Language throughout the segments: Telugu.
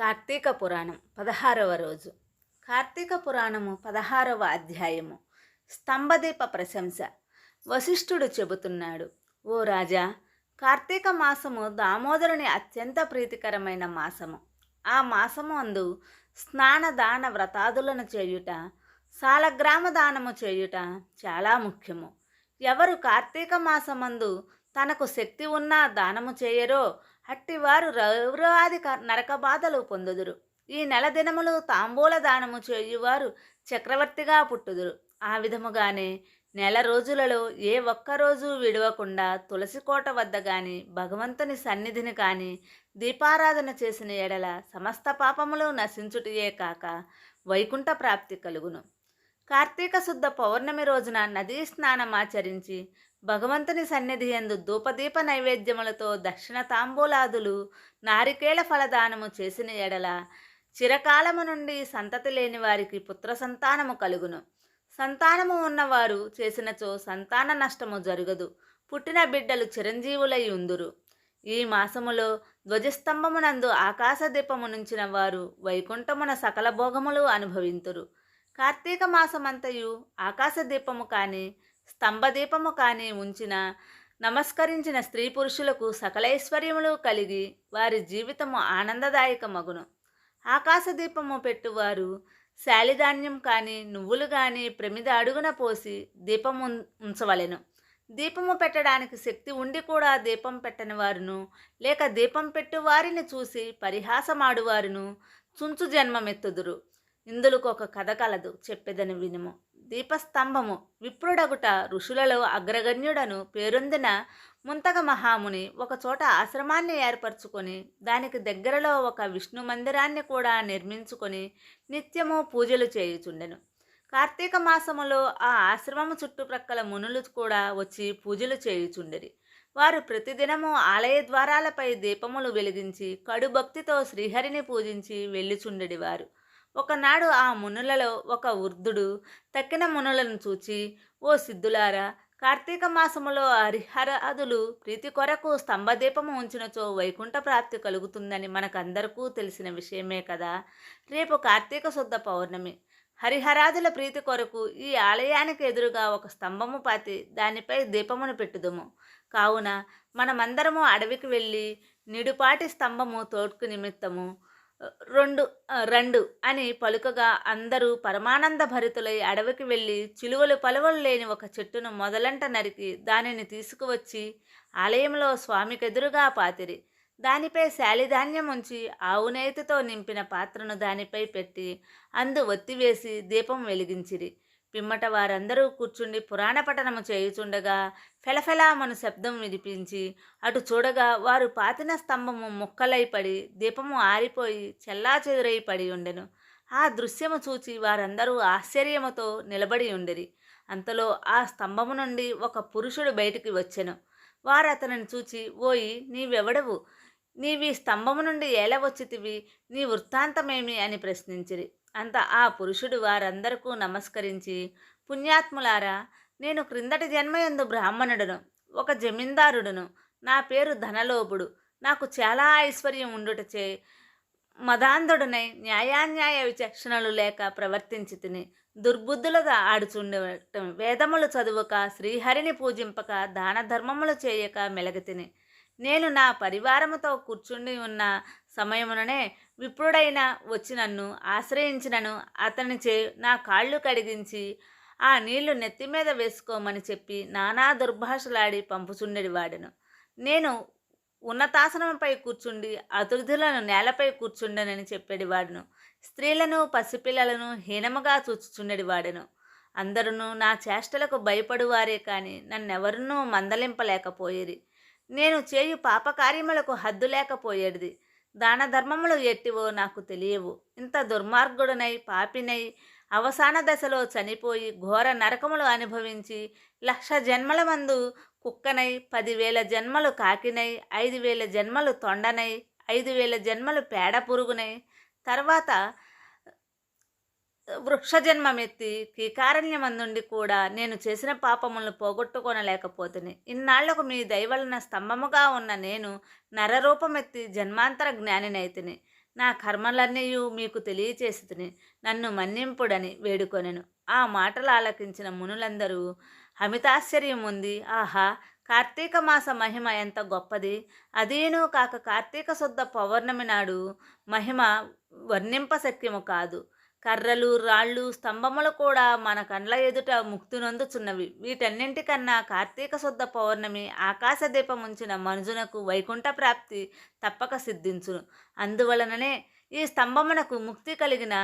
కార్తీక పురాణం పదహారవ రోజు. కార్తీక పురాణము పదహారవ అధ్యాయము. స్తంభదీప ప్రశంస. వశిష్ఠుడు చెబుతున్నాడు ఓ రాజా కార్తీక మాసము దామోదరుని అత్యంత ప్రీతికరమైన మాసము. ఆ మాసము అందు స్నాన దాన వ్రతాదులను చేయుట సాలగ్రామ దానము చేయుట చాలా ముఖ్యము. ఎవరు కార్తీక మాసమందు తనకు శక్తి ఉన్నా దానము చేయరో అట్టివారు రౌరాది క- నరక బాధలు పొందుదురు. ఈ నెల దినములు తాంబూల దానము చేయువారు చక్రవర్తిగా పుట్టుదురు. ఆ విధముగానే నెల రోజులలో ఏ ఒక్క రోజు విడవకుండా తులసి కోట వద్ద గాని భగవంతుని సన్నిధిని కానీ దీపారాధన చేసిన ఎడల సమస్త పాపములు నశించుటయే కాక వైకుంఠ ప్రాప్తి కలుగును. కార్తీక శుద్ధ పౌర్ణమి రోజున నదీ స్నానం ఆచరించి భగవంతుని సన్నిధి ఎందు ధూపదీప నైవేద్యములతో దక్షిణ తాంబూలాదులు నారికేళ ఫలదానము చేసిన ఎడల చిరకాలము నుండి సంతతి లేని వారికి పుత్ర సంతానము కలుగును. సంతానము ఉన్నవారు చేసినచో సంతాన నష్టము జరగదు. పుట్టిన బిడ్డలు చిరంజీవులై ఉందురు. ఈ మాసములో ధ్వజస్తంభమునందు ఆకాశ దీపము నుంచిన వారు వైకుంఠమున సకల భోగములు అనుభవింతురు. కార్తీక మాసమంతయు ఆకాశ దీపము కానీ స్తంభదీపము కానీ ఉంచిన నమస్కరించిన స్త్రీ పురుషులకు సకలైశ్వర్యములు కలిగి వారి జీవితము ఆనందదాయకమగును. ఆకాశ దీపము పెట్టువారు శాలిధాన్యం కానీ నువ్వులు కానీ ప్రమిద అడుగున పోసి దీపము ఉం- ఉంచవలెను. దీపము పెట్టడానికి శక్తి ఉండి కూడా దీపం పెట్టని వారును లేక దీపం పెట్టు వారిని చూసి పరిహాసమాడువారును చుంచు జన్మమెత్తుదురు. ఇందులకు ఒక కథ కలదు చెప్పేదని వినుము. దీపస్తంభము. విప్రుడగుట ఋషులలో అగ్రగణ్యుడను పేరొందిన ముంతక మహాముని ఒకచోట ఆశ్రమాన్ని ఏర్పరచుకొని దానికి దగ్గరలో ఒక విష్ణు మందిరాన్ని కూడా నిర్మించుకొని నిత్యము పూజలు చేయుచుండెను. కార్తీక మాసములో ఆ ఆశ్రమము చుట్టుప్రక్కల మునులు కూడా వచ్చి పూజలు చేయుచుండిరి. వారు ప్రతిదినము ఆలయ ద్వారాలపై దీపములు వెలిగించి కడు భక్తితో శ్రీహరిని పూజించి వెళ్ళుచుండెడివారు. ఒకనాడు ఆ మునులలో ఒక వృద్ధుడు తక్కిన మునులను చూచి ఓ సిద్ధులారా కార్తీక మాసములో హరిహరాదులు ప్రీతి కొరకు స్తంభదీపము ఉంచినచో వైకుంఠ ప్రాప్తి కలుగుతుందని మనకందరికూ తెలిసిన విషయమే కదా. రేపు కార్తీక శుద్ధ పౌర్ణమి. హరిహరాదుల ప్రీతి కొరకు ఈ ఆలయానికి ఎదురుగా ఒక స్తంభము పాతి దానిపై దీపమును పెట్టుదుము. కావున మనమందరము అడవికి వెళ్ళి నిడుపాటి స్తంభము తోడ్కు నిమిత్తము. రెండు రెండు అని పలుకగా అందరూ పరమానంద భరితులై అడవికి వెళ్ళి చిలువలు పలువలు లేని ఒక చెట్టును మొదలంట నరికి దానిని తీసుకువచ్చి ఆలయంలో స్వామికెదురుగా పాతిరి. దానిపై శాలిధాన్యం ఉంచి ఆవు నింపిన పాత్రను దానిపై పెట్టి అందు ఒత్తివేసి దీపం వెలిగించిరి. పిమ్మట వారందరూ కూర్చుండి పురాణ పఠనము చేయుచుండగా ఫెలఫెలామను శబ్దం వినిపించి అటు చూడగా వారు పాతిన స్తంభము ముక్కలై పడి దీపము ఆరిపోయి చెల్లాచెదురై పడి ఉండెను. ఆ దృశ్యము చూచి వారందరూ ఆశ్చర్యముతో నిలబడి ఉండిరి. అంతలో ఆ స్తంభము నుండి ఒక పురుషుడు బయటికి వచ్చెను. వారు అతనిని చూచి ఓయి నీవెవడవు? నీవి స్తంభము నుండి ఎలా వచ్చితివి? నీ వృత్తాంతమేమి? అని ప్రశ్నించిరి. అంత ఆ పురుషుడు వారందరకు నమస్కరించి పుణ్యాత్ములారా నేను క్రిందటి జన్మయందు బ్రాహ్మణుడును ఒక జమీందారుడును. నా పేరు ధనలోపుడు నాకు చాలా ఐశ్వర్యం ఉండుటచే మదాంధుడనై న్యాయాన్యాయ విచక్షణలు లేక ప్రవర్తించి తిని దుర్బుద్ధులుగా ఆడుచుండటం వేదములు చదువక శ్రీహరిని పూజింపక దాన ధర్మములు చేయక మెలగతిని నేను నా పరివారముతో కూర్చుండి ఉన్న సమయముననే విప్రుడైన వచ్చి నన్ను ఆశ్రయించినను అతనిచే నా కాళ్ళు కడిగించి ఆ నీళ్ళు నెత్తి మీద వేసుకోమని చెప్పి నానా దుర్భాషలాడి పంపుచుండెడివాడెను నేను ఉన్నతాసనంపై కూర్చుండి అతిథులను నేలపై కూర్చుండనని చెప్పేడివాడును స్త్రీలను పసిపిల్లలను హీనముగా చూచుచుండెడివాడెను అందరూ నా చేష్టలకు భయపడువారే కానీ నన్నెవరునూ మందలింపలేకపోయేది. నేను చేయు పాపకార్యములకు హద్దు లేకపోయేది దాన ధర్మములు ఎట్టివో నాకు తెలియవు. ఇంత దుర్మార్గుడనై పాపినై అవసాన దశలో చనిపోయి ఘోర నరకములు అనుభవించి లక్ష జన్మల మందు కుక్కనై పదివేల జన్మలు కాకినై ఐదు వేల జన్మలు తొండనై ఐదు వేల జన్మలు పేడ పురుగునై తర్వాత వృక్షజన్మమెత్తి కీకారణ్యమందుండి కూడా నేను చేసిన పాపములను పోగొట్టుకొనలేకపోతుని. ఇన్నాళ్ళకు మీ దయవలన స్తంభముగా ఉన్న నేను నరరూపమెత్తి జన్మాంతర జ్ఞానినైతిని. నా కర్మలన్నీ మీకు తెలియచేసి నన్ను మన్నింపుడని వేడుకొనెను. ఆ మాటలు ఆలకించిన మునులందరూ అమితాశ్చర్యం ఉంది ఆహా కార్తీక మాస మహిమ ఎంత గొప్పది. అదేనూ కాక కార్తీక శుద్ధ పౌర్ణమి నాడు మహిమ వర్ణింపశక్యము కాదు. కర్రలు రాళ్ళు స్తంభములు కూడా మన కండ్ల ఎదుట ముక్తినొందుచున్నవి. వీటన్నింటికన్నా కార్తీక శుద్ధ పౌర్ణమి ఆకాశ దీపం ఉంచిన మనుజునకు వైకుంఠ ప్రాప్తి తప్పక సిద్ధించును. అందువలననే ఈ స్తంభమునకు ముక్తి కలిగిన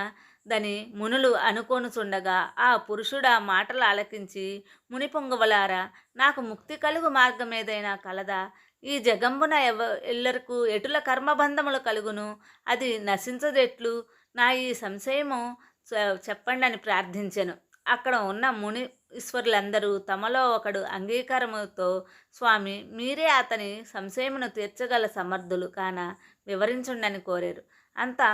దని మునులు అనుకోనుచుండగా ఆ పురుషుడు ఆ మాటలు ఆలకించి ముని పొంగవలారా నాకు ముక్తి కలుగు మార్గం ఏదైనా కలదా ఈ జగంబున ఎవ ఎల్లరకు ఎటుల కర్మబంధములు కలుగును? అది నశించదెట్లు? నా ఈ సంశయము చెప్పండి అని ప్రార్థించెను. అక్కడ ఉన్న ముని ఈశ్వరులందరూ తమలో ఒకడు అంగీకారముతో స్వామి మీరే అతని సంశయమును తీర్చగల సమర్థులు కాన వివరించుండని కోరారు. అంతా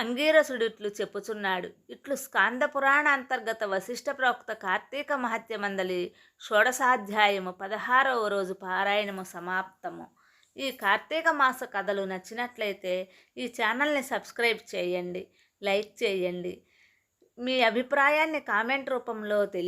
అంగీరసుడిట్లు చెప్పుచున్నాడు. ఇట్లు స్కాంద పురాణ అంతర్గత వశిష్ఠ ప్రోక్త కార్తీక మహత్యమందలి షోడశాధ్యాయము పదహారవ రోజు పారాయణము సమాప్తము. ఈ కార్తీక మాస కథలు నచ్చినట్లయితే ఈ ఛానల్ని సబ్స్క్రైబ్ చేయండి లైక్ చేయండి. మీ అభిప్రాయాన్ని కామెంట్ రూపంలో తెలియ